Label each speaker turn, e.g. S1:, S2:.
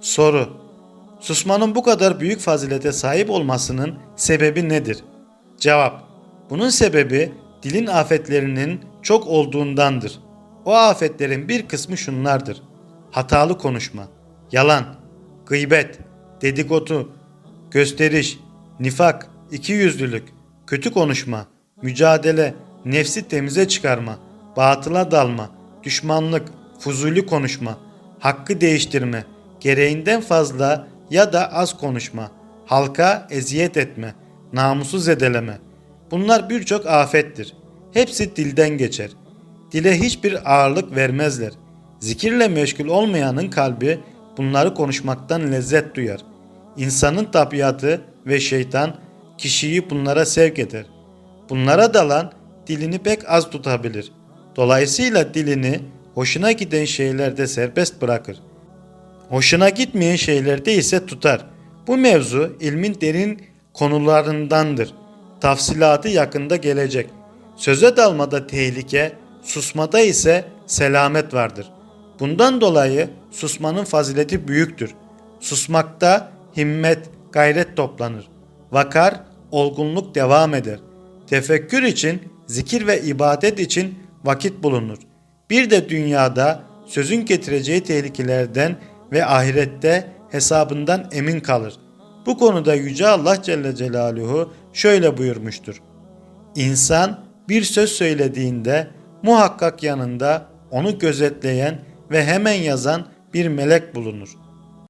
S1: Soru Susmanın bu kadar büyük fazilete sahip olmasının sebebi nedir? Cevap Bunun sebebi dilin afetlerinin çok olduğundandır. O afetlerin bir kısmı şunlardır. Hatalı konuşma, yalan, gıybet, dedikodu, gösteriş, nifak, ikiyüzlülük, kötü konuşma, mücadele, nefsi temize çıkarma, batıla dalma, düşmanlık, fuzuli konuşma, hakkı değiştirme, gereğinden fazla ya da az konuşma, halka eziyet etme, namusu zedeleme. Bunlar birçok afettir. Hepsi dilden geçer. Dile hiçbir ağırlık vermezler. Zikirle meşgul olmayanın kalbi bunları konuşmaktan lezzet duyar. İnsanın tabiatı ve şeytan kişiyi bunlara sevk eder. Bunlara dalan dilini pek az tutabilir. Dolayısıyla dilini hoşuna giden şeylerde serbest bırakır. Hoşuna gitmeyen şeylerde ise tutar. Bu mevzu ilmin derin konularındandır. Tafsilatı yakında gelecek. Söze dalmada tehlike, susmada ise selamet vardır. Bundan dolayı susmanın fazileti büyüktür. Susmakta himmet, gayret toplanır. Vakar, olgunluk devam eder. Tefekkür için, zikir ve ibadet için vakit bulunur. Bir de dünyada sözün getireceği tehlikelerden ve ahirette hesabından emin kalır. Bu konuda Yüce Allah Celle Celaluhu şöyle buyurmuştur. İnsan bir söz söylediğinde muhakkak yanında onu gözetleyen ve hemen yazan bir melek bulunur.